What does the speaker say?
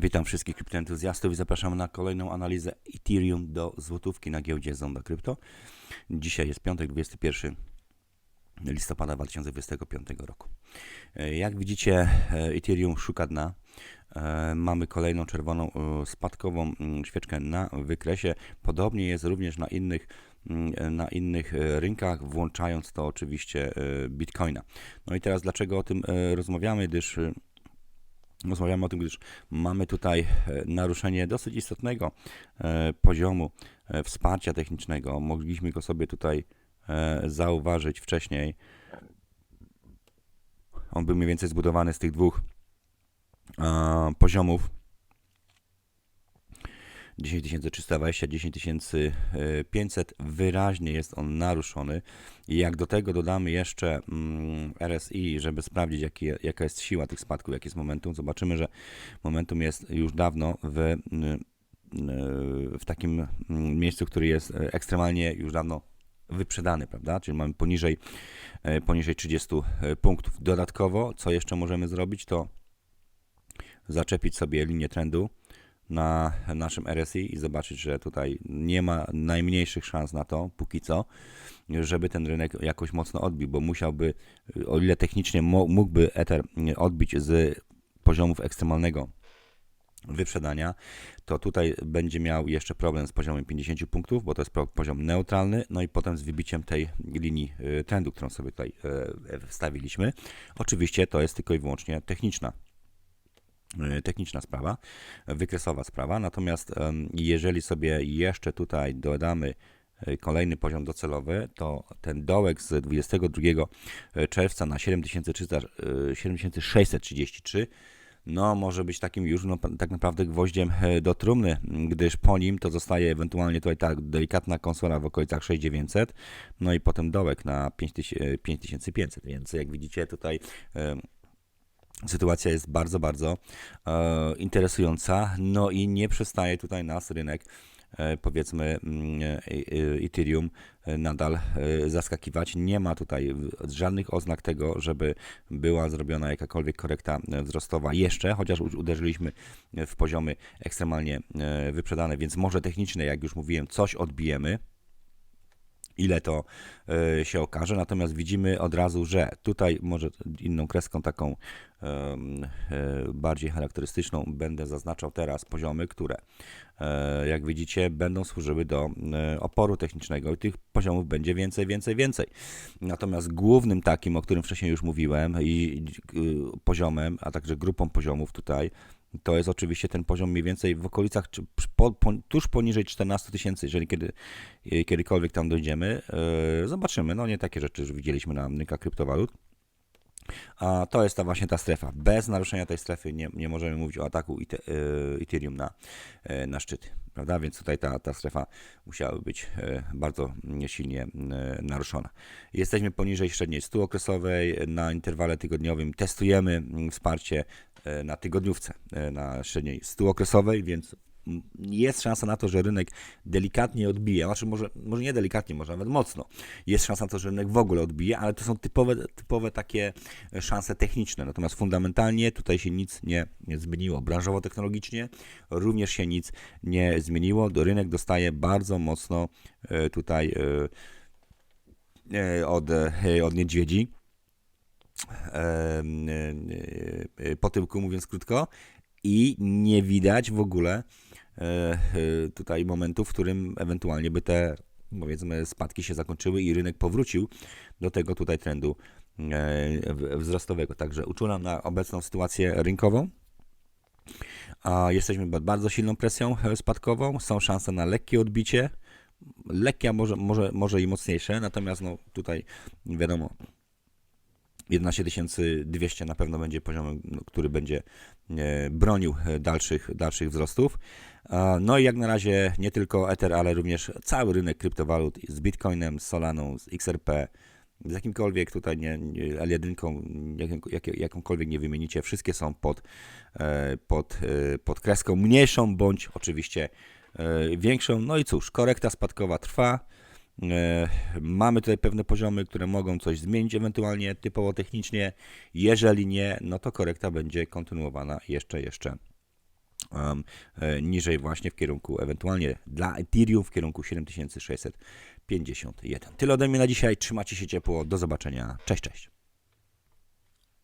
Witam wszystkich kryptoentuzjastów i zapraszam na kolejną analizę Ethereum do złotówki na giełdzie Zonda Krypto. Dzisiaj jest piątek, 21 listopada 2025 roku. E, Jak widzicie, e, Ethereum szuka dna. E, Mamy kolejną czerwoną spadkową mm, świeczkę na wykresie. Podobnie jest również na innych, mm, na innych rynkach, włączając to oczywiście Bitcoina. No i teraz dlaczego o tym rozmawiamy, gdyż Rozmawiamy o tym, gdyż mamy tutaj e, naruszenie dosyć istotnego e, poziomu e, wsparcia technicznego. Mogliśmy go sobie tutaj zauważyć wcześniej. On był mniej więcej zbudowany z tych dwóch poziomów. 10320, 10500, wyraźnie jest on naruszony. I jak do tego dodamy jeszcze mm, RSI, żeby sprawdzić, jaki, jaka jest siła tych spadków, jaki jest momentum, zobaczymy, że momentum jest już dawno w, w takim mm, miejscu, który jest e, ekstremalnie już dawno wyprzedany, prawda? Czyli mamy poniżej, e, poniżej 30 punktów. Dodatkowo, co jeszcze możemy zrobić, to zaczepić sobie linię trendu na naszym RSI i zobaczyć, że tutaj nie ma najmniejszych szans na to, póki co, żeby ten rynek jakoś mocno odbił, bo musiałby, o ile technicznie mógłby Ether odbić z poziomów ekstremalnego wyprzedania, to tutaj będzie miał jeszcze problem z poziomem 50 punktów, bo to jest poziom neutralny, no i potem z wybiciem tej linii y, trendu, którą sobie tutaj y, wstawiliśmy. Oczywiście to jest tylko i wyłącznie techniczna techniczna sprawa, wykresowa sprawa. Natomiast jeżeli sobie jeszcze tutaj dodamy y, kolejny poziom docelowy, to ten dołek z 22 czerwca na 7300, y, 7633 no może być takim już no, tak naprawdę gwoździem e, do trumny, gdyż po nim to zostaje ewentualnie tutaj tak delikatna konsola w okolicach 6900, no i potem dołek na 5000 5500, więc jak widzicie tutaj Sytuacja jest bardzo, bardzo e, interesująca. No i nie przestaje tutaj nas rynek, e, powiedzmy, mm, e, e, Ethereum e, nadal e, zaskakiwać. Nie ma tutaj żadnych oznak tego, żeby była zrobiona jakakolwiek korekta e, wzrostowa jeszcze, chociaż uderzyliśmy w poziomy ekstremalnie e, wyprzedane, więc może techniczne, jak już mówiłem, coś odbijemy ile to e, się okaże. Natomiast widzimy od razu, że tutaj może inną kreską taką e, bardziej charakterystyczną będę zaznaczał teraz poziomy, które e, jak widzicie będą służyły do oporu technicznego i tych poziomów będzie więcej, więcej, więcej. Natomiast głównym takim, o którym wcześniej już mówiłem i poziomem, a także grupą poziomów tutaj to jest oczywiście ten poziom mniej więcej w okolicach, czy po, po, tuż poniżej 14 tysięcy, jeżeli kiedy, e, kiedykolwiek tam dojdziemy. E, zobaczymy, no nie takie rzeczy już widzieliśmy na rynkach kryptowalut. A to jest ta właśnie ta strefa. Bez naruszenia tej strefy nie, nie możemy mówić o ataku Ite- e, Ethereum na, e, na szczyty, prawda? Więc tutaj ta, ta strefa musiałaby być e, bardzo silnie e, naruszona. Jesteśmy poniżej średniej 100 okresowej, na interwale tygodniowym testujemy mm, wsparcie na tygodniówce e, na średniej 100 okresowej, więc jest szansa na to, że rynek delikatnie odbije, znaczy może, może nie delikatnie, może nawet mocno. Jest szansa na to, że rynek w ogóle odbije, ale to są typowe, typowe takie e, szanse techniczne. Natomiast fundamentalnie tutaj się nic nie, nie zmieniło. Branżowo-technologicznie również się nic nie zmieniło. Rynek dostaje bardzo mocno e, tutaj e, e, od, e, od niedźwiedzi. E, e, po tyłku, mówiąc krótko, i nie widać w ogóle e, tutaj momentu, w którym ewentualnie by te powiedzmy spadki się zakończyły i rynek powrócił do tego tutaj trendu wzrostowego. Także uczulam na obecną sytuację rynkową. A jesteśmy pod bardzo silną presją spadkową. Są szanse na lekkie odbicie. Lekkie, a może, może, może i mocniejsze. Natomiast no, tutaj wiadomo, 11200 na pewno będzie poziomem, który będzie e, bronił dalszych, dalszych wzrostów. No i jak na razie nie tylko Ether, ale również cały rynek kryptowalut z Bitcoinem, z Solaną, z XRP, z jakimkolwiek tutaj nie, L1, jaką, jak, jakąkolwiek nie wymienicie, wszystkie są pod, e, pod, e, pod kreską mniejszą bądź oczywiście większą. No i cóż, korekta spadkowa trwa. E, Mamy tutaj pewne poziomy, które mogą coś zmienić ewentualnie typowo technicznie. Jeżeli nie, no to korekta będzie kontynuowana jeszcze, jeszcze e, niżej właśnie w kierunku, ewentualnie dla Ethereum w kierunku 7651. Tyle ode mnie na dzisiaj, trzymajcie się ciepło, do zobaczenia, cześć, cześć.